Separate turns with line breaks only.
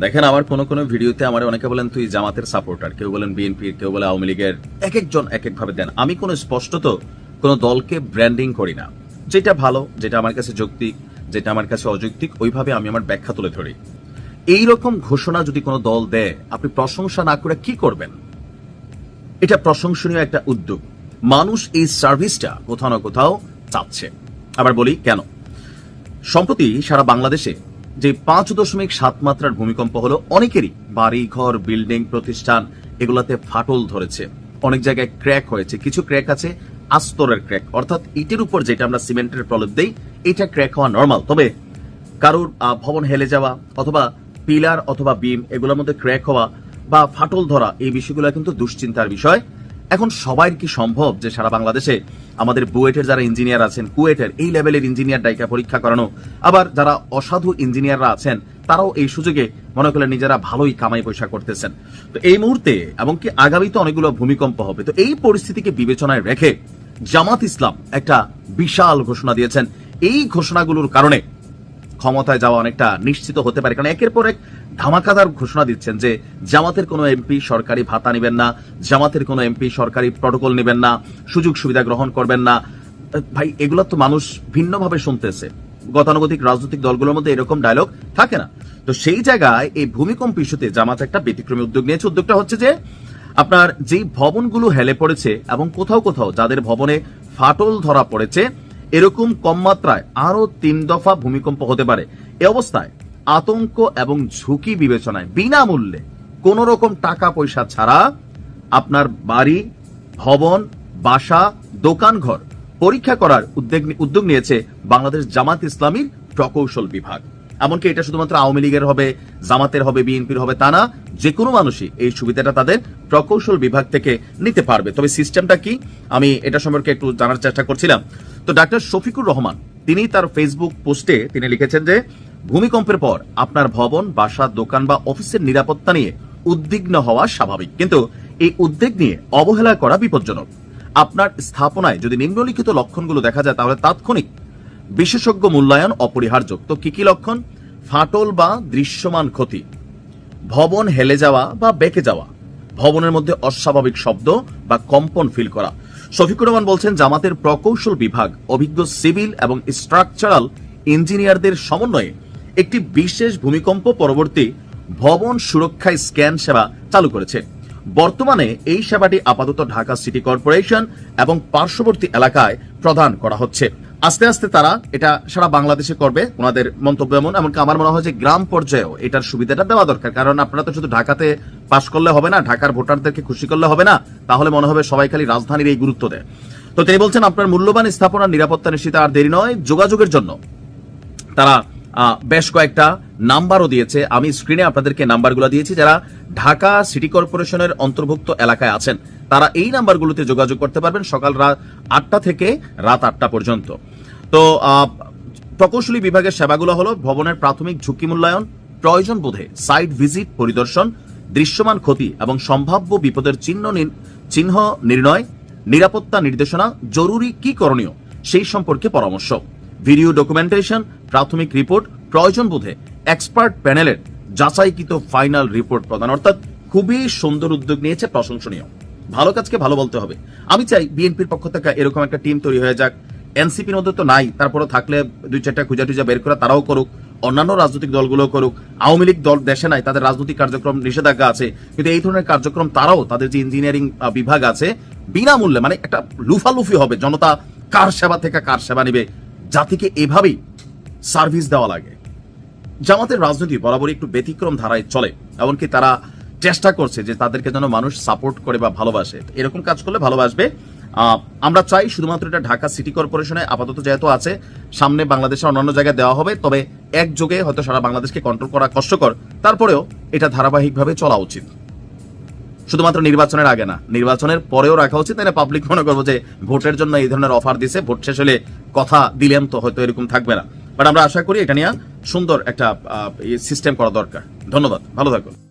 দেখেন, আমার কোনো কোনো ভিডিওতে আমার অনেকে বলেন, তুই জামাতের সাপোর্টার কেউ বলেন, বিএনপির, কেউ বলে, আওয়ামী লীগের। এক একজন এক এক ভাবে দেন। আমি কোনো স্পষ্টত কোনো দলকে ব্র্যান্ডিং করি না। যেটা ভালো, যেটা আমার কাছে যৌক্তিক, যেটা আমার কাছে অযৌক্তিক, ওইভাবে আমি আমার ব্যাখ্যা তুলে ধরি। এই রকম ঘোষণা যদি কোনো দল দেয়, আপনি প্রশংসা না করে কি করবেন? এটা প্রশংসনীয় একটা উদ্যোগ। মানুষ এই সার্ভিসটা কোথাও না কোথাও চাচ্ছে। আবার বলি, কেন? সম্প্রতি সারা বাংলাদেশে যে পাঁচ দশমিক সাত মাত্রার ভূমিকম্প হলো অনেকেরই বাড়ি, ঘর, বিল্ডিং, প্রতিষ্ঠান, এগুলাতে ফাটল ধরেছে। অনেক জায়গায় ক্র্যাক হয়েছে। কিছু ক্র্যাক আছে, আস্তরের ক্র্যাক। অর্থাৎ ইটের উপর যেটা আমরা সিমেন্টের প্রলেপ দেই, এটা ক্র্যাক হওয়া নর্মাল তবে কারোর ভবন হেলে যাওয়া অথবা পিলার অথবা বিম এগুলোর মধ্যে ক্র্যাক হওয়া বা ফাটল ধরা, এই বিষয়গুলো কিন্তু দুশ্চিন্তার বিষয়। এখন সবার কি সম্ভব যে সারা বাংলাদেশে আমাদের বুয়েটের যারা ইঞ্জিনিয়ার আছেন, কুয়েটের এই লেভেলের ইঞ্জিনিয়ার ডাইকা পরীক্ষা করানো, আবার যারা অসাধু ইঞ্জিনিয়াররা আছেন, তারাও এই সুযোগে মনে করলে নিজেরা ভালোই কামাই পয়সা করতেছেন। তো এই মুহূর্তে এমনকি আগামীতে অনেকগুলো ভূমিকম্প হবে, তো এই পরিস্থিতিকে বিবেচনায় রেখে জামাত ইসলাম একটা বিশাল ঘোষণা দিয়েছেন। এই ঘোষণাগুলোর কারণে ক্ষমতায় যাওয়া অনেকটা নিশ্চিত হতে পারে। কারণ একের পর এক ধামাকাদার ঘোষণা দিচ্ছেন যে, জামাতের কোনো এমপি সরকারি ভাতা নেবেন না, জামাতের কোনো এমপি সরকারি প্রটোকল নেবেন না, সুযোগ সুবিধা গ্রহণ করবেন না। ভাই, এগুলো তো মানুষ ভিন্নভাবে শুনতেছে। গতানুগতিক রাজনৈতিক দলগুলোর মধ্যে এরকম ডায়লগ থাকে না। তো সেই জায়গায় এই ভূমিকম্প ইস্যুতে জামাত একটা ব্যতিক্রমী উদ্যোগ নিয়েছে। উদ্যোগটা হচ্ছে যে, আপনার যেই ভবনগুলো হেলে পড়েছে এবং কোথাও কোথাও যাদের ভবনে ফাটল ধরা পড়েছে এরকম কম মাত্রায় আরও তিন দফা ভূমিকম্প হতে পারে। এ অবস্থায় আতঙ্ক এবং ঝুঁকি বিবেচনায় বিনামূল্যে কোন রকম টাকা পয়সা ছাড়া আপনার বাড়ি, ভবন, বাসা, দোকানঘর পরীক্ষা করার উদ্যোগ উদ্যোগ নিয়েছে বাংলাদেশ জামাত ইসলামীর প্রকৌশল বিভাগ। এমনকি এটা শুধুমাত্র আওয়ামী লীগের হবে, জামাতের হবে, বিএনপির হবে, তা না যে কোনো মানুষই এই সুবিধাটা তাদের প্রকৌশল বিভাগ থেকে নিতে পারবে। তবে সিস্টেমটা কি? আমি এটা সম্পর্কে একটু জানার চেষ্টা করছিলাম। তো ডাক্তার শফিকুর রহমান, তিনি তার ফেসবুক পোস্টে তিনি লিখেছেন যে, ভূমিকম্পের পর আপনার ভবন, বাসা, দোকান বা অফিসের নিরাপত্তা নিয়ে উদ্বিগ্ন হওয়া স্বাভাবিক। কিন্তু এই উদ্বেগ নিয়ে অবহেলা করা বিপজ্জনক। আপনার স্থাপনায় যদি নিম্নলিখিত লক্ষণগুলো দেখা যায়, তাহলে তাৎক্ষণিক বিশেষজ্ঞ মূল্যায়ন অপরিহার্য তো কি কি লক্ষণ? ফাটল বা দৃশ্যমান ক্ষতি, ভবন হেলে যাওয়া বা বেঁকে যাওয়া, ভবনের মধ্যে অস্বাভাবিক শব্দ বা কম্পন ফিল করা। শফিকুর রহমান বলছেন, জামাতের প্রকৌশল বিভাগ, অভিজ্ঞ সিভিল এবং স্ট্রাকচারাল ইঞ্জিনিয়ারদের সমন্বয়ে একটি বিশেষ ভূমিকম্প পরবর্তী ভবন সুরক্ষায় স্ক্যান সেবা চালু করেছে। বর্তমানে এই সেবাটি আপাতত ঢাকা সিটি কর্পোরেশন এবং পার্শ্ববর্তী এলাকায় প্রদান করা হচ্ছে। আস্তে আস্তে তারা এটা সারা বাংলাদেশে করবে। ওনাদের মন্তব্য এমন, এমনকি আমার মনে হয় যে গ্রাম পর্যায়েও এটার সুবিধাটা দেওয়া দরকার। কারণ আপনারা তো শুধু ঢাকাতে পাশ করলে হবে না, ঢাকার ভোটারদেরকে খুশি করলে হবে না, তাহলে মনে হবে সবাই খালি রাজধানীর এই গুরুত্ব দেয়। তো তিনি বলছেন, আপনার মূল্যবান স্থাপনার নিরাপত্তা নিশ্চিত আর দেরি নয়, যোগাযোগের জন্য। তারা বেশ কয়েকটা নাম্বারও দিয়েছে। আমি স্ক্রিনে আপনাদেরকে নাম্বারগুলো দিয়েছি যারা ঢাকা সিটি কর্পোরেশনের অন্তর্ভুক্ত এলাকায় আছেন। তারা এই নাম্বারগুলোতে যোগাযোগ করতে পারবেন সকাল রাত আটটা থেকে রাত আটটা পর্যন্ত। তো প্রকৌশলী বিভাগের সেবাগুলো হলো ভবনের প্রাথমিক ঝুঁকি মূল্যায়ন, প্রয়োজন বোধে সাইট ভিজিট পরিদর্শন, দৃশ্যমান ক্ষতি এবং সম্ভাব্য বিপদের চিহ্ন চিহ্ন নির্ণয়, নিরাপত্তা নির্দেশনা, জরুরি কি করণীয় সেই সম্পর্কে পরামর্শ। ভিডিও ডকুমেন্টেশন প্রাথমিক রিপোর্ট প্রয়োজন বোধে এক্সপার্ট প্যানেলের যাচাইকৃত ফাইনাল রিপোর্ট প্রদান। অর্থাৎ খুবই সুন্দর উদ্যোগ নিয়েছে প্রশংসনীয়। ভালো কাজকে ভালো বলতে হবে। আমি চাই বিএনপির পক্ষ থেকে এরকম একটা টিম তৈরি হয়ে যাক। এনসিপির মধ্যে তো নাই তারপরে থাকলে দুই চারটা খুঁজা টুজা বের করে তারাও করুক, অন্যান্য রাজনৈতিক দলগুলো করুক। আওয়ামী লীগ দল দেশে নাই, তাদের রাজনৈতিক কার্যক্রম নিষেধাজ্ঞা আছে, কিন্তু এই ধরনের কার্যক্রম তারাও তাদের যে ইঞ্জিনিয়ারিং বিভাগ আছে, বিনামূল্যে মানে একটা লুফালুফি হবে, জনতা কার সেবা থেকে কার সেবা নিবে, জাতিকে এভাবেই সার্ভিস দেওয়া লাগে। জামাতের রাজনীতি বরাবরই একটু ব্যতিক্রম ধারায় চলে, এমনকি তারা চেষ্টা করছে যে তাদেরকে যেন মানুষ সাপোর্ট করে বা ভালোবাসে। এরকম কাজ করলে ভালোবাসবে। আমরা চাই শুধুমাত্র এটা ঢাকা সিটি কর্পোরেশনে আপাতত যেহেতু আছে, সামনে বাংলাদেশের অন্যান্য জায়গায় দেওয়া হবে, তবে একযোগে হয়তো সারা বাংলাদেশকে কন্ট্রোল করা কষ্টকর। তারপরেও এটা ধারাবাহিকভাবে চলা উচিত। শুধুমাত্র নির্বাচনের আগে না, নির্বাচনের পরেও রাখা উচিত। তাহলে পাবলিক মনে করব যে ভোটের জন্য এই ধরনের অফার দিছে, ভোট শেষ হলে কথা দিলেন তো হয়তো এরকম থাকবে না। বাট আমরা আশা করি এটা নিয়ে সুন্দর একটা সিস্টেম করা দরকার। ধন্যবাদ, ভালো থাকুন।